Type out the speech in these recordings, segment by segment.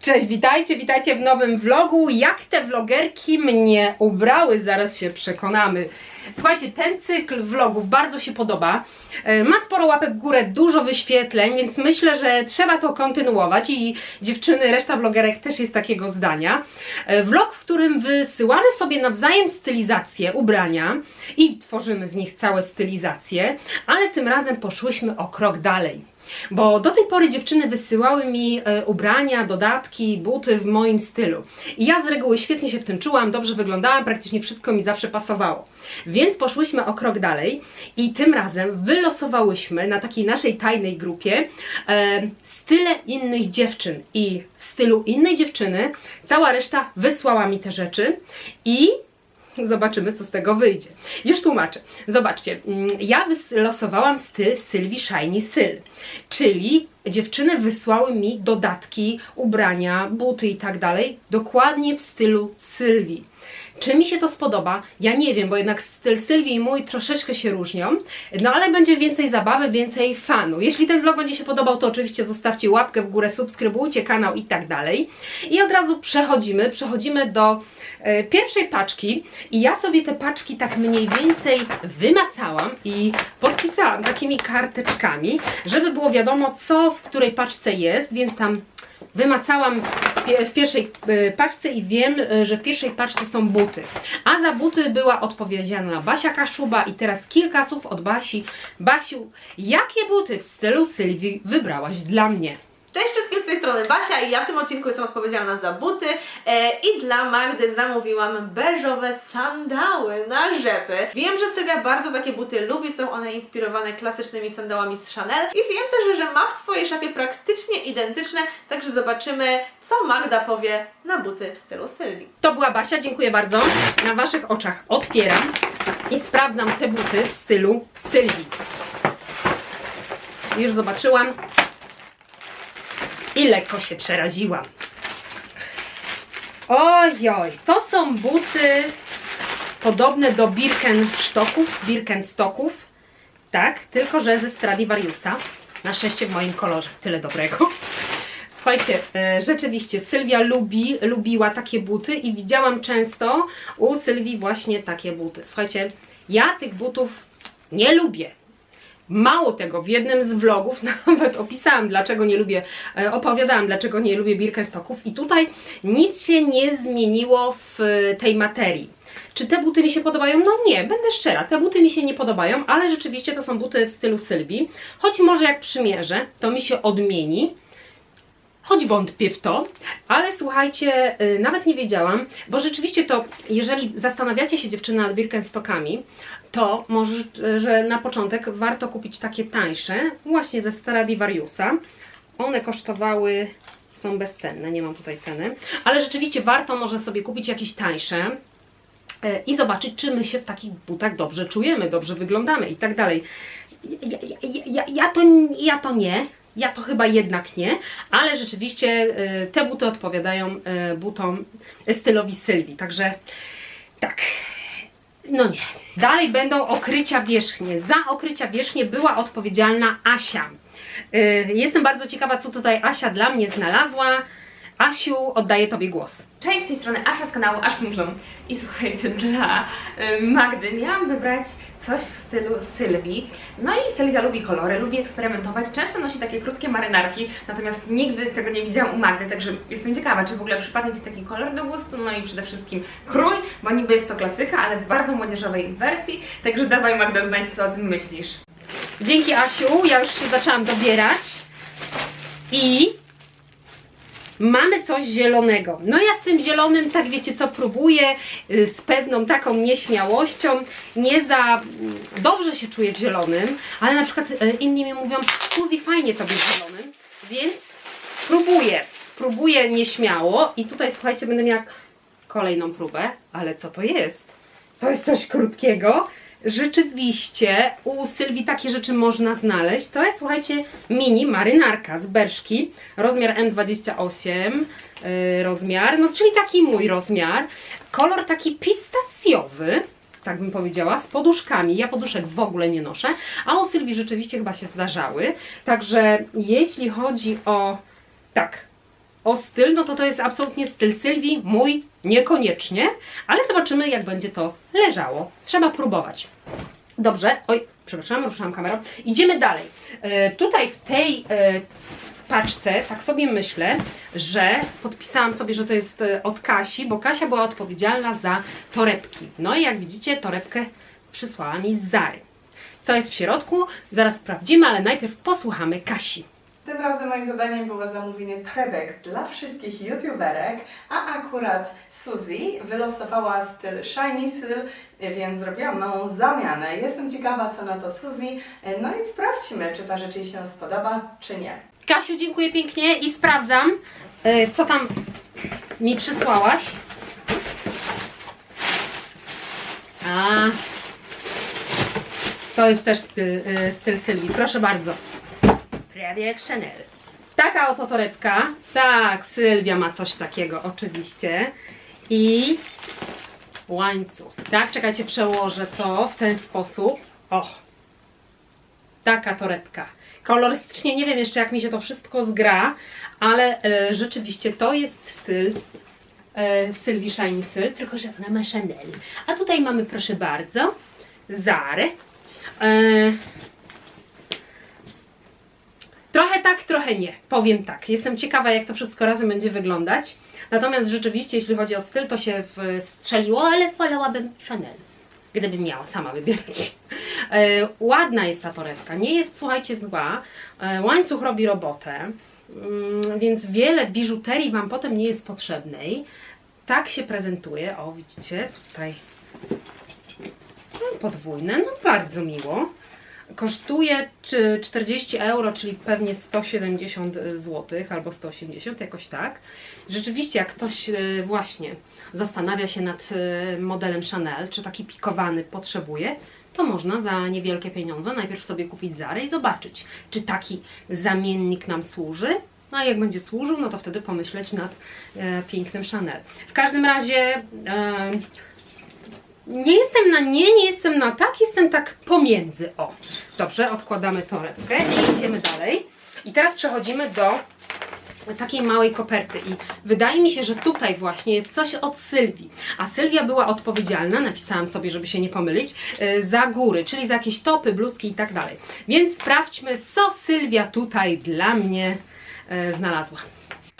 Cześć, witajcie, witajcie w nowym vlogu. Jak te vlogerki mnie ubrały, zaraz się przekonamy. Słuchajcie, ten cykl vlogów bardzo się podoba. E, Ma sporo łapek w górę, dużo wyświetleń, więc myślę, że trzeba to kontynuować i dziewczyny, reszta vlogerek też jest takiego zdania. E, Vlog, w którym wysyłamy sobie nawzajem stylizację ubrania i tworzymy z nich całe stylizacje, ale tym razem poszłyśmy o krok dalej. Bo do tej pory dziewczyny wysyłały mi e, ubrania, dodatki, buty w moim stylu. I ja z reguły świetnie się w tym czułam, dobrze wyglądałam, praktycznie wszystko mi zawsze pasowało. Więc poszłyśmy o krok dalej i tym razem wylosowałyśmy na takiej naszej tajnej grupie e, style innych dziewczyn. I w stylu innej dziewczyny cała reszta wysłała mi te rzeczy i Zobaczymy, co z tego wyjdzie. Już tłumaczę. Zobaczcie, mm, ja wylosowałam styl Sylwii Shiny Syl, czyli dziewczyny wysłały mi dodatki, ubrania, buty i tak dalej, dokładnie w stylu Sylwii. Czy mi się to spodoba? Ja nie wiem, bo jednak styl Sylwii i mój troszeczkę się różnią, no ale będzie więcej zabawy, więcej fanu. Jeśli ten vlog będzie się podobał, to oczywiście zostawcie łapkę w górę, subskrybujcie kanał i tak dalej. I od razu przechodzimy, przechodzimy do e, pierwszej paczki i ja sobie te paczki tak mniej więcej wymacałam i podpisałam takimi karteczkami, żeby było wiadomo, co w której paczce jest, więc tam wymacałam w pie- w pierwszej e, paczce i wiem, e, że w pierwszej paczce są buty. A za buty była odpowiedzialna Basia Kaszuba i teraz kilka słów od Basi. Basiu, jakie buty w stylu Sylwii wybrałaś dla mnie? Cześć wszystkim z tej strony Basia i ja w tym odcinku jestem odpowiedzialna za buty e, i dla Magdy zamówiłam beżowe sandały na rzepy. Wiem, że Sylwia bardzo takie buty lubi, są one inspirowane klasycznymi sandałami z Chanel i wiem też, że ma w swojej szafie praktycznie identyczne, także zobaczymy co Magda powie na buty w stylu Sylwii. To była Basia, dziękuję bardzo. Na Waszych oczach otwieram i sprawdzam te buty w stylu Sylwii. Już zobaczyłam i lekko się przeraziłam. Ojoj, to są buty podobne do Birkenstocków, Birkenstocków, tak, tylko że ze Stradivariusa. Na szczęście w moim kolorze, tyle dobrego. Słuchajcie, e, rzeczywiście Sylwia lubi, lubiła takie buty i widziałam często u Sylwii właśnie takie buty. Słuchajcie, ja tych butów nie lubię. Mało tego, w jednym z vlogów nawet opisałam, dlaczego nie lubię, e, opowiadałam, dlaczego nie lubię Birkenstocków i tutaj nic się nie zmieniło w e, tej materii. Czy te buty mi się podobają? No nie, będę szczera, te buty mi się nie podobają, ale rzeczywiście to są buty w stylu Sylwii. Choć może jak przymierzę, to mi się odmieni. Choć wątpię w to, ale słuchajcie, y, nawet nie wiedziałam, bo rzeczywiście to, jeżeli zastanawiacie się dziewczyny nad Birkenstockami, to może, że na początek warto kupić takie tańsze, właśnie ze Stradivariusa. One kosztowały, są bezcenne, nie mam tutaj ceny, ale rzeczywiście warto może sobie kupić jakieś tańsze, e, i zobaczyć, czy my się w takich butach dobrze czujemy, dobrze wyglądamy i tak dalej. Ja, ja, ja, ja, to, ja to nie, ja to chyba jednak nie, ale rzeczywiście e, te buty odpowiadają e, butom stylowi Sylwii, także tak. No nie. Dalej będą okrycia wierzchnie. Za okrycia wierzchnie była odpowiedzialna Asia. Y, Jestem bardzo ciekawa, co tutaj Asia dla mnie znalazła. Asiu, oddaję Tobie głos. Cześć, z tej strony Asia z kanału Aż Murzą. I słuchajcie, dla y, Magdy miałam wybrać coś w stylu Sylwii. No i Sylwia lubi kolory, lubi eksperymentować. Często nosi takie krótkie marynarki, natomiast nigdy tego nie widziałam u Magdy, także jestem ciekawa, czy w ogóle przypadnie Ci taki kolor do gustu. No i przede wszystkim krój, bo niby jest to klasyka, ale w bardzo młodzieżowej wersji. Także dawaj Magda znać, co o tym myślisz. Dzięki Asiu, ja już się zaczęłam dobierać. I mamy coś zielonego. No ja z tym zielonym, tak wiecie co, próbuję y, z pewną taką nieśmiałością. Nie za mm, dobrze się czuję w zielonym, ale na przykład y, inni mi mówią, Suzy, fajnie tobie w zielonym, więc próbuję. Próbuję nieśmiało i tutaj słuchajcie, będę miała kolejną próbę, ale co to jest? To jest coś krótkiego. Rzeczywiście u Sylwii takie rzeczy można znaleźć. To jest, słuchajcie, mini marynarka z Berszki, rozmiar M28 yy, rozmiar, no czyli taki mój rozmiar. Kolor taki pistacjowy, tak bym powiedziała, z poduszkami. Ja poduszek w ogóle nie noszę, a u Sylwii rzeczywiście chyba się zdarzały. Także jeśli chodzi o... tak, o styl, no to to jest absolutnie styl Sylwii, mój niekoniecznie, ale zobaczymy jak będzie to leżało. Trzeba próbować. Dobrze, oj, przepraszam, ruszałam kamerą. Idziemy dalej. E, tutaj w tej e, paczce, tak sobie myślę, że podpisałam sobie, że to jest e, od Kasi, bo Kasia była odpowiedzialna za torebki. No i jak widzicie, torebkę przysłała mi z Zary. Co jest w środku? Zaraz sprawdzimy, ale najpierw posłuchamy Kasi. Tym razem moim zadaniem było zamówienie torebek dla wszystkich youtuberek, a akurat Suzy wylosowała styl Shiny Styl, więc zrobiłam małą zamianę. Jestem ciekawa, co na to Suzy. No i sprawdźmy, czy ta rzecz jej się spodoba, czy nie. Kasiu, dziękuję pięknie i sprawdzam, e, co tam mi przysłałaś. A, to jest też styl, e, styl Sylwii, proszę bardzo. Prawie jak Chanel. Taka oto torebka. Tak, Sylwia ma coś takiego, oczywiście. I łańcuch. Tak, czekajcie, przełożę to w ten sposób. Och, taka torebka. Kolorystycznie nie wiem jeszcze jak mi się to wszystko zgra, ale e, rzeczywiście to jest styl e, Sylwii Shiny Styl, tylko że ona ma Chanel. A tutaj mamy proszę bardzo Zarę. E, trochę tak, trochę nie. Powiem tak. Jestem ciekawa jak to wszystko razem będzie wyglądać. Natomiast rzeczywiście jeśli chodzi o styl to się wstrzeliło, ale wolałabym Chanel gdybym miała sama wybierać. E, ładna jest ta torebka, nie jest, słuchajcie, zła. E, łańcuch robi robotę, mm, więc wiele biżuterii Wam potem nie jest potrzebnej. Tak się prezentuje. O, widzicie, tutaj no, podwójne, no bardzo miło. Kosztuje czy 40 euro, czyli pewnie 170 zł albo 180, jakoś tak. Rzeczywiście, jak ktoś e, właśnie zastanawia się nad e, modelem Chanel, czy taki pikowany potrzebuje, to można za niewielkie pieniądze najpierw sobie kupić Zarę i zobaczyć, czy taki zamiennik nam służy. No a jak będzie służył, no to wtedy pomyśleć nad e, pięknym Chanel. W każdym razie e, nie jestem na nie, nie jestem na tak, jestem tak pomiędzy. O, dobrze, odkładamy torebkę i idziemy dalej. I teraz przechodzimy do takiej małej koperty i wydaje mi się, że tutaj właśnie jest coś od Sylwii, a Sylwia była odpowiedzialna, napisałam sobie, żeby się nie pomylić, y, za góry, czyli za jakieś topy, bluzki i tak dalej. Więc sprawdźmy, co Sylwia tutaj dla mnie y, znalazła.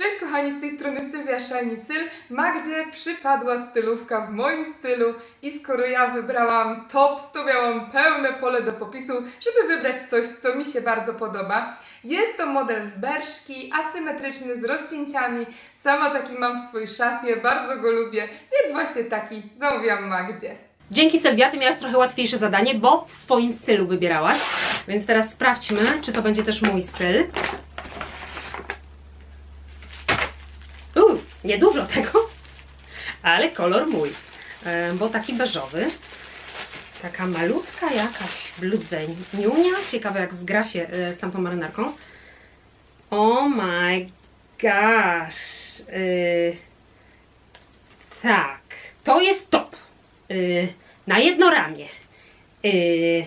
Cześć kochani, z tej strony Sylwia Shiny Syl. Magdzie przypadła stylówka w moim stylu i skoro ja wybrałam top, to miałam pełne pole do popisu, żeby wybrać coś, co mi się bardzo podoba. Jest to model z berszki, asymetryczny, z rozcięciami. Sama taki mam w swojej szafie, bardzo go lubię, więc właśnie taki zamówiłam Magdzie. Dzięki Sylwia, Ty miałaś trochę łatwiejsze zadanie, bo w swoim stylu wybierałaś. Więc teraz sprawdźmy, czy to będzie też mój styl. Niedużo tego, ale kolor mój, bo taki beżowy. Taka malutka jakaś bluzeniunia. Ciekawe jak zgra się e, z tamtą marynarką. Oh my gosh. E, tak, to jest top. Y, na jedno ramię. Y,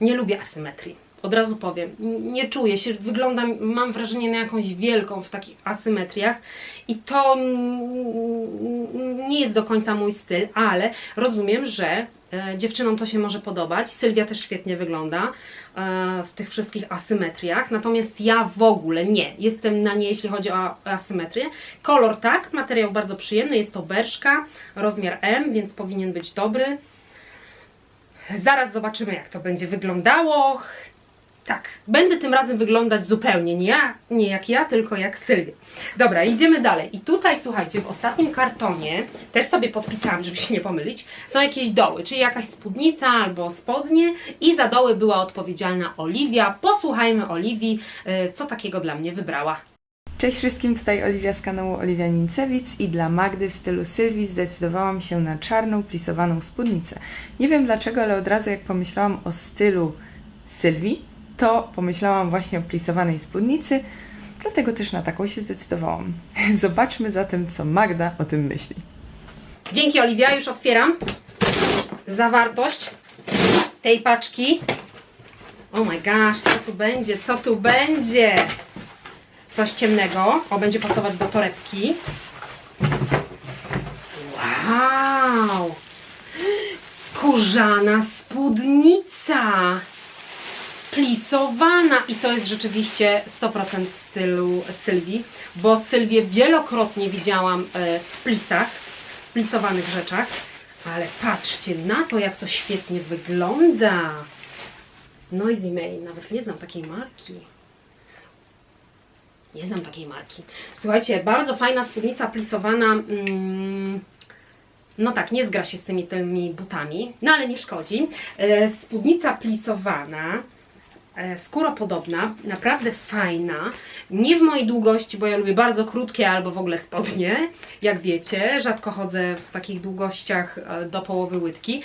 nie lubię asymetrii. Od razu powiem. Nie czuję się, wyglądam, mam wrażenie na jakąś wielką w takich asymetriach i to nie jest do końca mój styl, ale rozumiem, że e, dziewczynom to się może podobać. Sylwia też świetnie wygląda e, w tych wszystkich asymetriach, natomiast ja w ogóle nie. Jestem na nie, jeśli chodzi o asymetrię. Kolor tak, materiał bardzo przyjemny, jest to berszka, rozmiar M, więc powinien być dobry. Zaraz zobaczymy, jak to będzie wyglądało. Tak, będę tym razem wyglądać zupełnie nie, ja, nie jak ja, tylko jak Sylwia. Dobra, idziemy dalej. I tutaj, słuchajcie, w ostatnim kartonie, też sobie podpisałam, żeby się nie pomylić, są jakieś doły, czyli jakaś spódnica albo spodnie i za doły była odpowiedzialna Oliwia. Posłuchajmy Oliwii, y, co takiego dla mnie wybrała. Cześć wszystkim, tutaj Oliwia z kanału Oliwia Nincewic i dla Magdy w stylu Sylwii zdecydowałam się na czarną, plisowaną spódnicę. Nie wiem dlaczego, ale od razu jak pomyślałam o stylu Sylwii, to pomyślałam właśnie o plisowanej spódnicy, dlatego też na taką się zdecydowałam. Zobaczmy zatem, co Magda o tym myśli. Dzięki Oliwia, już otwieram zawartość tej paczki. Oh my gosh, co tu będzie, co tu będzie? coś ciemnego. O, będzie pasować do torebki. Wow! Skórzana spódnica! Plisowana i to jest rzeczywiście 100% stylu Sylwii, bo Sylwię wielokrotnie widziałam e, w plisach, w plisowanych rzeczach, ale patrzcie na to, jak to świetnie wygląda. Noisy May, nawet nie znam takiej marki. Nie znam takiej marki. Słuchajcie, bardzo fajna spódnica plisowana. Mm, no tak, nie zgra się z tymi, tymi butami, no ale nie szkodzi. E, spódnica plisowana, e, skóropodobna, naprawdę fajna. Nie w mojej długości, bo ja lubię bardzo krótkie albo w ogóle spodnie, jak wiecie. Rzadko chodzę w takich długościach e, do połowy łydki.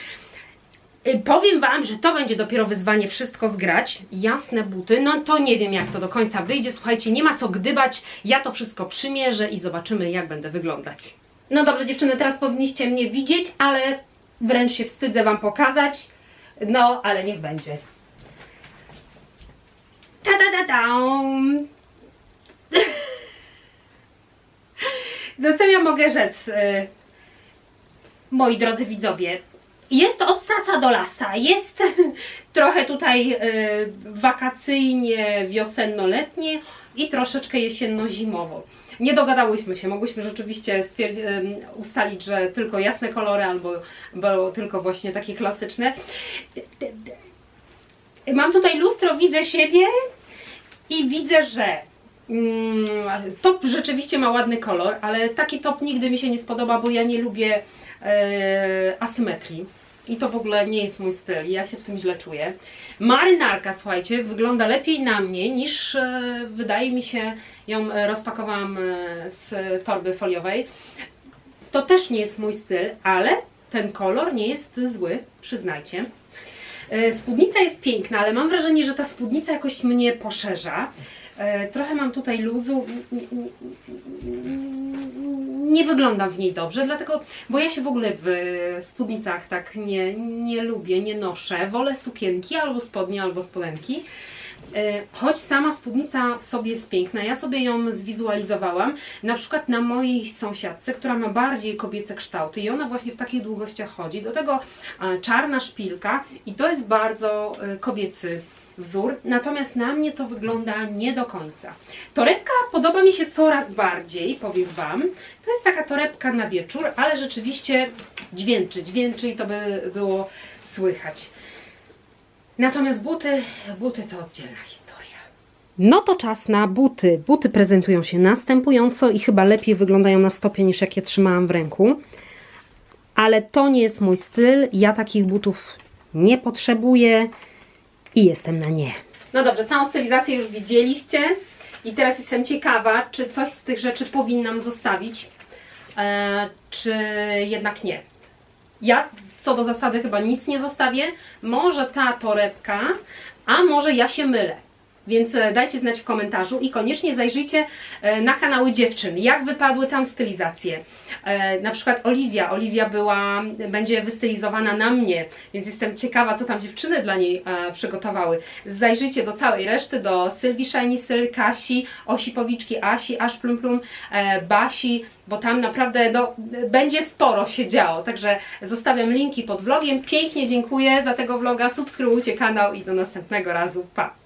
Y, Powiem Wam, że to będzie dopiero wyzwanie wszystko zgrać. Jasne buty, no to nie wiem jak to do końca wyjdzie. Słuchajcie, nie ma co gdybać. Ja to wszystko przymierzę i zobaczymy jak będę wyglądać. No dobrze dziewczyny, teraz powinniście mnie widzieć, ale wręcz się wstydzę Wam pokazać. No, ale niech będzie. Ta da da dam No co ja mogę rzec, y, moi drodzy widzowie? Jest od sasa do lasa, jest trochę tutaj y, wakacyjnie, wiosenno-letnie i troszeczkę jesienno-zimowo. Nie dogadałyśmy się, mogłyśmy rzeczywiście ustalić, że tylko jasne kolory albo, albo tylko właśnie takie klasyczne. Mam tutaj lustro, widzę siebie i widzę, że mm, top rzeczywiście ma ładny kolor, ale taki top nigdy mi się nie spodoba, bo ja nie lubię e, asymetrii. I to w ogóle nie jest mój styl, ja się w tym źle czuję. Marynarka, słuchajcie, wygląda lepiej na mnie niż e, wydaje mi się, ją rozpakowałam e, z torby foliowej. To też nie jest mój styl, ale ten kolor nie jest zły, przyznajcie. E, Spódnica jest piękna, ale mam wrażenie, że ta spódnica jakoś mnie poszerza. E, Trochę mam tutaj luzu. Nie wyglądam w niej dobrze, dlatego, bo ja się w ogóle w spódnicach tak nie, nie lubię, nie noszę. Wolę sukienki albo spodnie, albo spodenki. E, Choć sama spódnica w sobie jest piękna, ja sobie ją zwizualizowałam na przykład na mojej sąsiadce, która ma bardziej kobiece kształty i ona właśnie w takich długościach chodzi. Do tego czarna szpilka i to jest bardzo e, kobiecy wzór, natomiast na mnie to wygląda nie do końca. Torebka podoba mi się coraz bardziej, powiem Wam. To jest taka torebka na wieczór, ale rzeczywiście dźwięczy, dźwięczy i to by było słychać. Natomiast buty, buty to oddzielna historia. No to czas na buty. Buty prezentują się następująco i chyba lepiej wyglądają na stopie niż jakie trzymałam w ręku. Ale to nie jest mój styl. Ja takich butów nie potrzebuję i jestem na nie. No dobrze, całą stylizację już widzieliście i teraz jestem ciekawa, czy coś z tych rzeczy powinnam zostawić, e, czy jednak nie. Ja co do zasady chyba nic nie zostawię. Może ta torebka, a może ja się mylę. Więc e, dajcie znać w komentarzu i koniecznie zajrzyjcie e, na kanały dziewczyn, jak wypadły tam stylizacje. E, Na przykład Oliwia. Oliwia była, będzie wystylizowana na mnie, więc jestem ciekawa, co tam dziewczyny dla niej przygotowały. Zajrzyjcie do całej reszty, do Sylwii Shiny Kasi, Osipowiczki, Asi, Aż Plum Plum, Basi, bo tam naprawdę no, będzie sporo się działo. Także zostawiam linki pod vlogiem. Pięknie dziękuję za tego vloga, subskrybujcie kanał i do następnego razu. Pa!